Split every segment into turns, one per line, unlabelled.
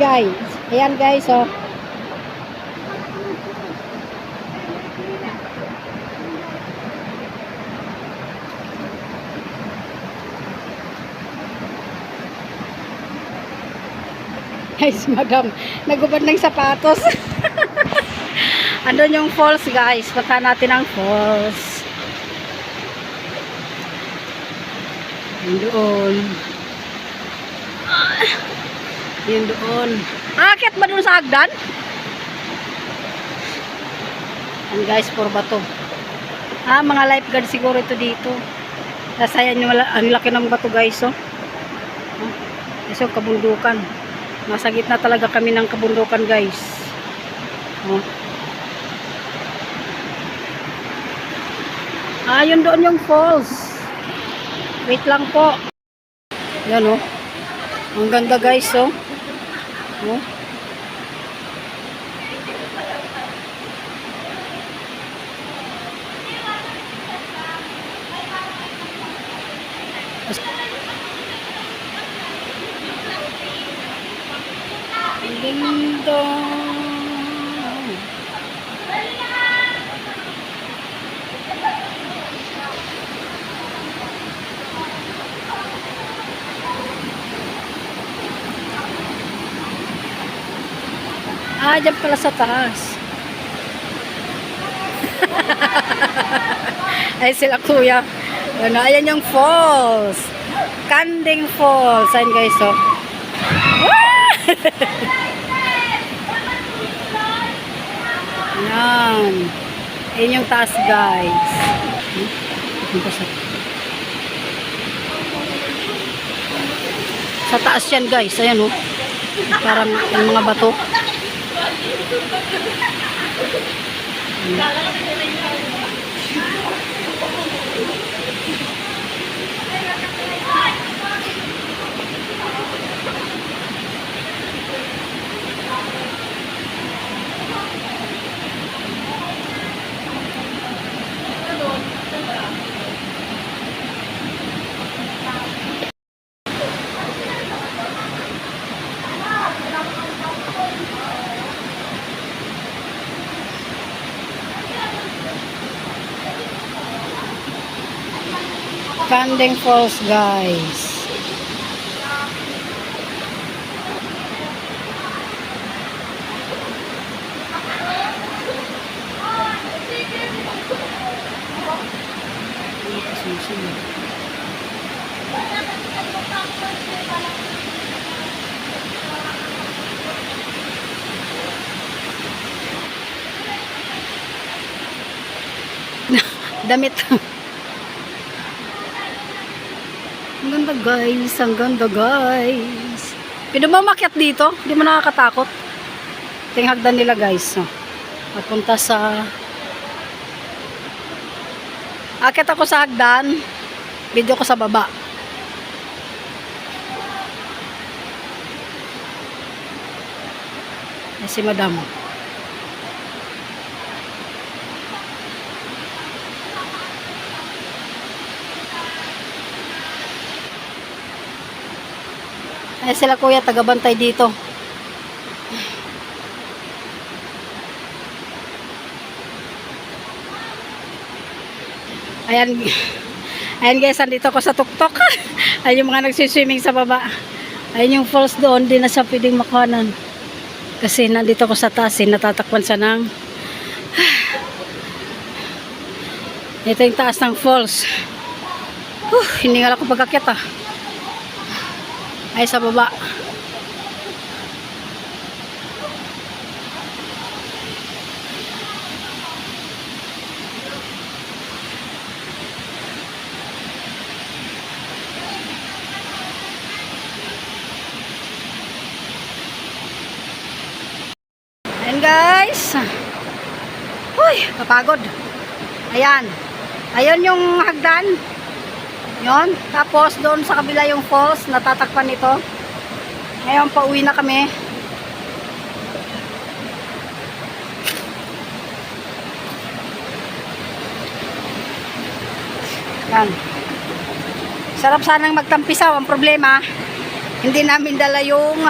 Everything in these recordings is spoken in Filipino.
guys. Ayan guys, oh. Guys, madam, nagubad ng sapatos. Andun yung falls, guys. Punta natin ang falls. Yun doon. Ah, Yun doon. Akit ba doon sa hagdan? Yan guys, puro bato. Ah, mga lifeguard siguro ito dito. Nasayan yung ang laki ng bato guys, oh. Oh, Guys, oh, kabundukan. Nasa gitna talaga kami ng kabundukan guys. Oh. Ah, yun doon yung falls. Wait lang po. Yan oh. Ang ganda guys oh. Oh. Ang ganda. Ah, dyan pala sa taas. Ay, sila kuya. Ano, ayan yung falls. Kanding Falls. Ayan guys, oh. Ah! Yan. Ayan yung taas, guys. Sa taas yan, guys. Ayan, oh. Parang yung mga bato. Kala ka na Kanding Falls, guys. Damit. Ang ganda guys, ang ganda guys. Pwede mo makyat dito? Hindi mo nakakatakot? Ito yung hagdan nila guys. No? Papunta sa... Akit ako sa hagdan. Video ko sa baba. Si madam. Ay sila kuya, tagabantay dito. Ayan. Ayan guys, andito ko sa tuktok. Ayan yung mga nagsiswimming sa baba. Ayan yung falls doon, di na siya pwedeng makuhanan. Kasi nandito ko sa taas, eh, natatakpan siya ng... Ito yung taas ng falls. Uh, hindi nga ako pagkakyat ah ay sa baba. Ayan guys. Uy, kapagod. Ayan. Ayan yung hagdan. Yon. Tapos doon sa kabila yung falls, natatakpan nito. Ngayon pauwi na kami. Yan. Sarap sanang magtampisaw. Ang problema, hindi namin dala yung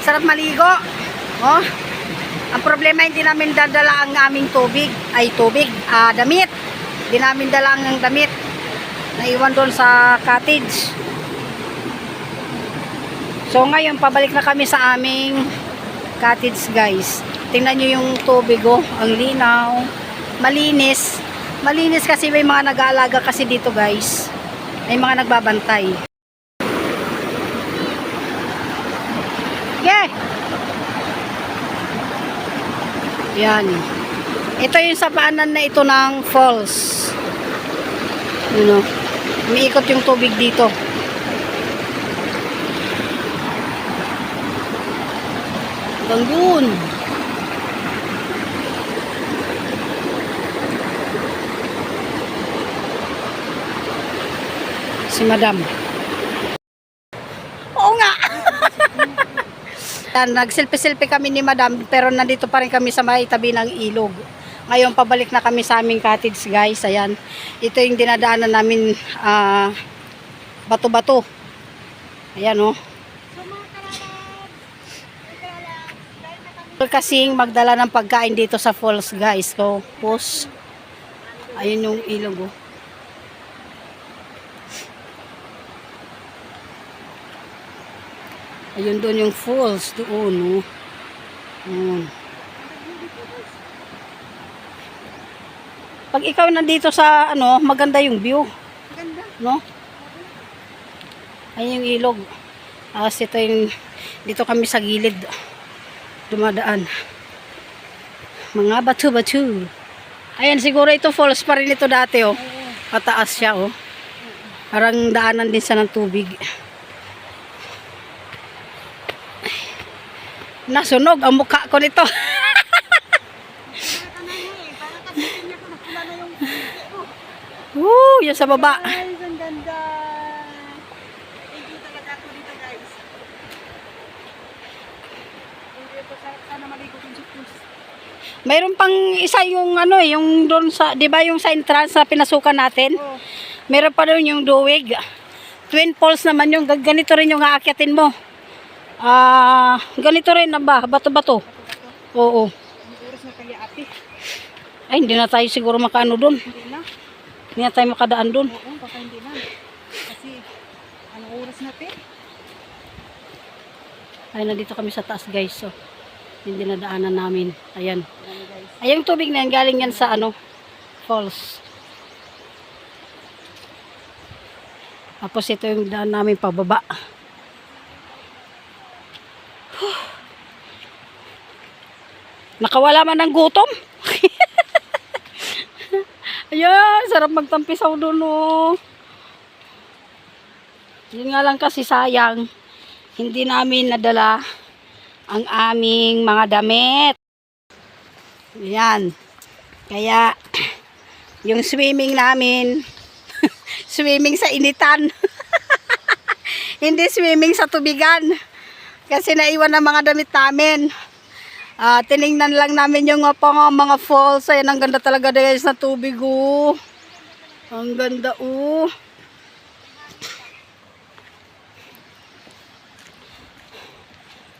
Sarap maligo. Oh. Ang problema hindi namin dadala ang aming tubig. Ay tubig, ah, damit. Hindi namin dala ang damit. Naiwan doon sa cottage. So ngayon, pabalik na kami sa aming cottage guys. Tingnan nyo yung tubig oh. Ang linaw. Malinis. Malinis kasi may mga nag-aalaga kasi dito guys. May mga nagbabantay. Yeah. Yan. Ito yung sapaanan na ito ng falls. Ano? Umiikot yung tubig dito. Hanggang dun. Si Madam. Oo nga. Nag-selfie-selfie kami ni Madam pero nandito pa rin kami sa may tabi ng ilog. Ngayon pabalik na kami sa aming cottage guys. Ayan. Ito yung dinadaanan namin ah, bato-bato. Ayan oh. Kasing magdala ng pagkain dito sa falls guys. So, pos. Ayun yung ilog oh. Ayun doon yung falls doon, no. Ayun. Pag ikaw nandito sa ano, maganda yung view,
Ganda.
no? Ayun yung ilog. Tapos ito yung dito kami sa gilid dumadaan. Mga bato-bato. Ayan, siguro ito falls pa rin ito dati, oh. Pataas siya, oh. Parang daanan din sa ng tubig. Nasunog ang mukha ko nito. Woo, yun sa baba.
Guys, ang ganda. Thank you talaga ako dito guys. Po sa sana maligo sa pools.
Mayroon pang isa yung ano eh, yung doon sa, 'di ba yung sa entrance sa pinasukan natin?
Oh,
Meron pa doon yung duwig. Twin poles naman yung gan- ganito rin yung aakyatin mo. Ah, ganito rin na ba? Bato-bato. Oo.
ang oras na kaya ate.
Ay, hindi na tayo siguro makaano doon.
Hindi na.
Hindi na tayo makadaan doon.
Oo, baka hindi na. Kasi, anong oras na te?
Ay, nandito kami sa taas guys. So, hindi na daanan namin. Ayan.
Ano?
Ay, yung tubig na yan, galing yan sa ano, falls. Tapos ito yung daan namin pababa. Nakawala man ng gutom. Ayan, sarap magtampisaw doon oh. Yun nga lang kasi sayang, hindi namin nadala ang aming mga damit. Yan. Kaya, yung swimming namin, swimming sa initan. Hindi swimming sa tubigan. Kasi naiwan ang mga damit namin. Ah, tiningnan lang namin yung uh, pang, mga falls. Ayan, ang ganda talaga guys na tubig, oh. Ang ganda, oh.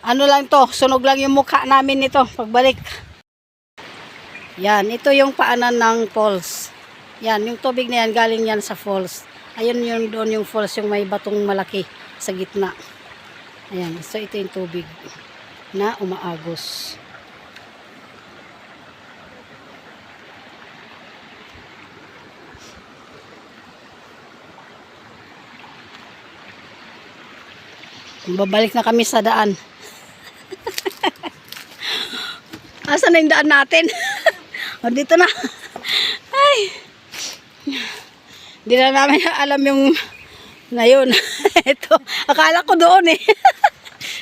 Ano lang to, sunog lang yung mukha namin nito pagbalik. Yan, ito yung paanan ng falls. Yan, yung tubig na yan galing yan sa falls. Ayun yung doon yung falls, yung may batong malaki sa gitna. Ayan, so ito yung tubig na umaagos. Babalik na kami sa daan. Asan na yung daan natin? o, dito na. Ay. Hindi na namin alam yung ngayon. Ito. Akala ko doon eh.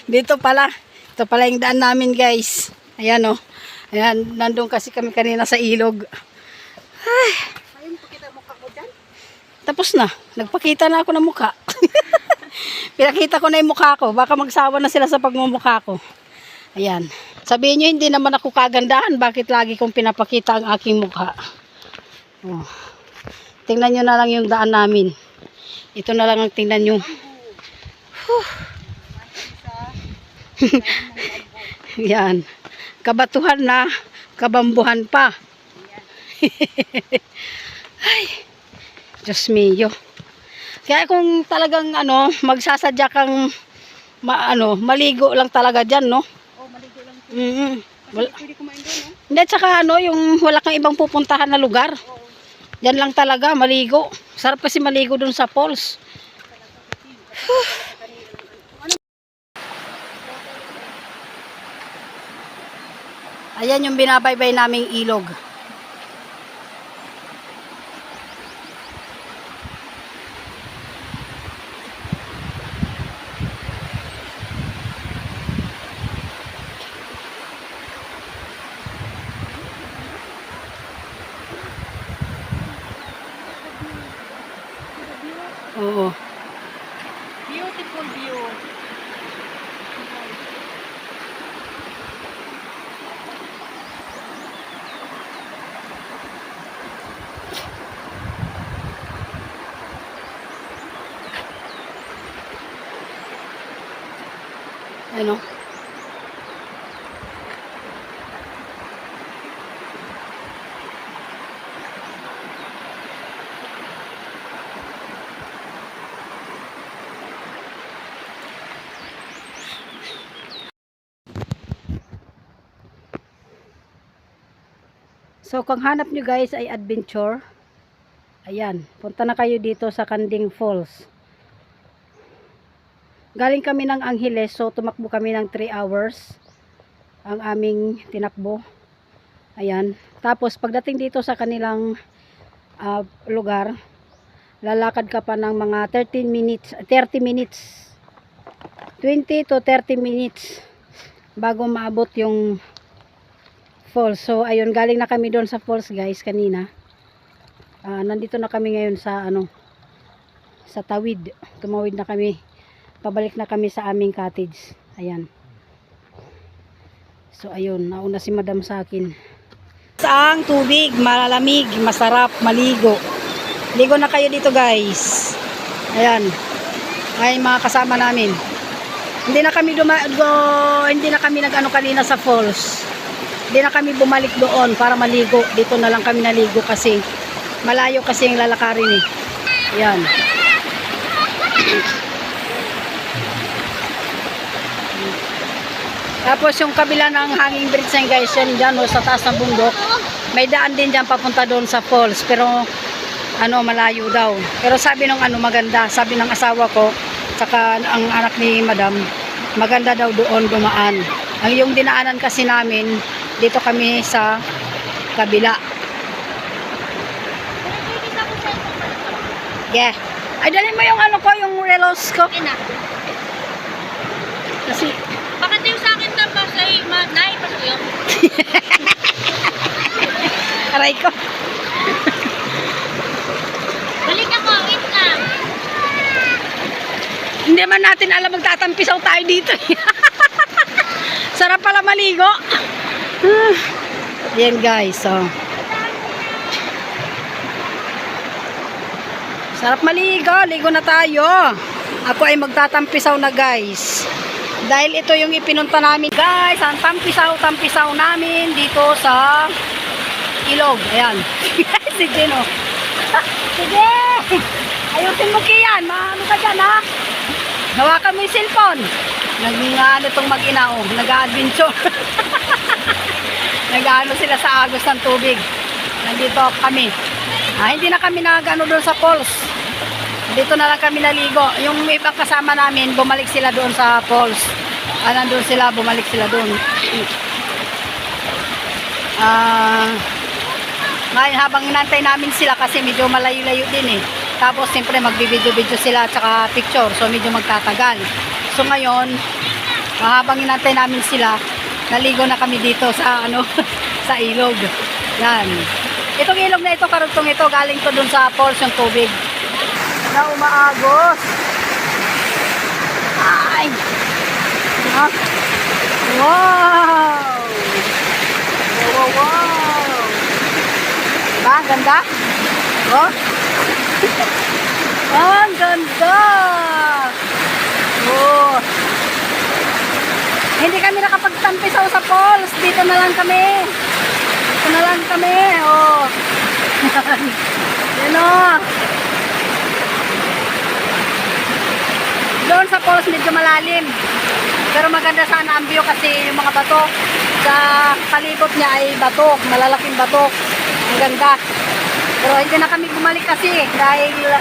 dito pala. Ito pala yung daan namin guys. Ayan o. Ayan. Nandun kasi kami kanina sa ilog. Ay.
Ayun, pakita mo ka ko dyan.
Tapos na. Nagpakita na ako ng mukha. Pinakita ko na yung mukha ko. Baka magsawa na sila sa pagmumukha ko. Ayan. Sabihin nyo, hindi naman ako kagandahan. Bakit lagi kong pinapakita ang aking mukha? Oh. Tingnan nyo na lang yung daan namin. Ito na lang ang tingnan nyo. Yan. Kabatuhan na, kabambuhan pa. Ay, Diyos mio. Kaya kung talagang ano, magsasadya kang ma, ano, maligo lang talaga dyan, no?
Oh, maligo lang.
Mm Wala.
Pwede kumain doon, no?
Hindi, tsaka ano, yung wala kang ibang pupuntahan na lugar.
Oo.
Yan lang talaga, maligo. Sarap kasi maligo dun sa falls. Ayan yung binabaybay naming ilog. Oo.
Beautiful view.
Ano? So, kung hanap nyo guys ay adventure, ayan, punta na kayo dito sa Kanding Falls. Galing kami ng Angeles, so tumakbo kami ng 3 hours ang aming tinakbo. Ayan. Tapos pagdating dito sa kanilang ah, lugar, lalakad ka pa ng mga 13 minutes, 30 minutes. 20 to 30 minutes bago maabot yung falls. So ayun, galing na kami doon sa falls guys kanina. Ah, nandito na kami ngayon sa ano sa tawid. Tumawid na kami pabalik na kami sa aming cottage. Ayan. So, ayun. Nauna si madam sa akin. Saang tubig, malalamig, masarap, maligo. Ligo na kayo dito guys. Ayan. Ay, mga kasama namin. Hindi na kami duma go, hindi na kami nag-ano kanina sa falls. Hindi na kami bumalik doon para maligo. Dito na lang kami naligo kasi malayo kasi yung lalakarin eh. Ayan. Tapos yung kabila ng hanging bridge na guys, yun dyan, oh, sa taas ng bundok. May daan din dyan papunta doon sa falls. Pero ano, malayo daw. Pero sabi ng ano, maganda. Sabi ng asawa ko, saka ang anak ni madam, maganda daw doon dumaan. Ang yung dinaanan kasi namin, dito kami sa kabila. Yeah. Ay, dalhin mo yung ano ko, yung relos ko.
Ina,
Kasi,
bakit yung sa akin na ba sa ma, nai, pasuyo?
aray ko.
Balik ako, wait lang.
Hindi man natin alam magtatampisaw tayo dito. Sarap pala maligo. Yan guys, oh. Sarap maligo, ligo na tayo. Ako ay magtatampisaw na guys. Dahil ito yung ipinunta namin guys, ang tampisaw-tampisaw namin dito sa ilog. Ayan. si Gino. Sige! Ayusin mo kiyan, maano ka dyan ha? Hawakan mo yung cellphone. Naging ano itong mag-ina, oh, nag-adventure. Nag-ano sila sa agos ng tubig. Nandito kami. Ah, hindi na kami nag-ano doon sa falls. Dito na lang kami naligo. Yung ibang kasama namin, bumalik sila doon sa falls. Ah, nandun sila, bumalik sila doon. Ah, ngayon habang inantay namin sila kasi medyo malayo-layo din eh. Tapos siyempre magbibideo-video sila at saka picture. So medyo magtatagal. So ngayon, habang inantay namin sila, naligo na kami dito sa ano sa ilog. Yan. Itong ilog na ito, karugtong ito, galing to dun sa falls yung tubig. Na umaagos. Ay! Wow! Wow, wow, wow! Diba? Ganda? Oh? Ang ganda! Oh! nagtampisaw sa falls. Dito na lang kami. Dito na lang kami. Oh. Yan o. Doon sa falls medyo malalim. Pero maganda sana ang view kasi yung mga bato sa palibot niya ay bato, malalaking bato. Ang ganda. Pero hindi na kami bumalik kasi dahil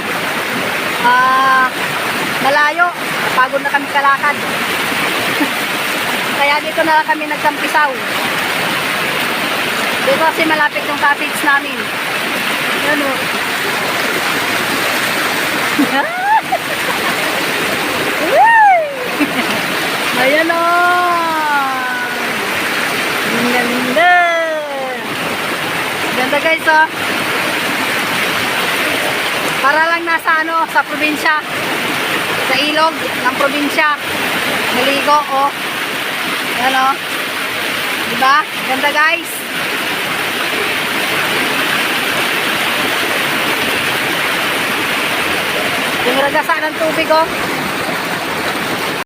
ah malayo. Pagod na kami kalakad. Kaya dito na kami nagtampisaw. Dito kasi malapit yung cottage namin. Yan o. Woo! Ayan o. Ang ganda. Ganda guys o. Para lang nasa ano, sa probinsya. Sa ilog ng probinsya. Maligo o. Ayan o. Diba? Ganda guys. Yung ragasa ng tubig oh.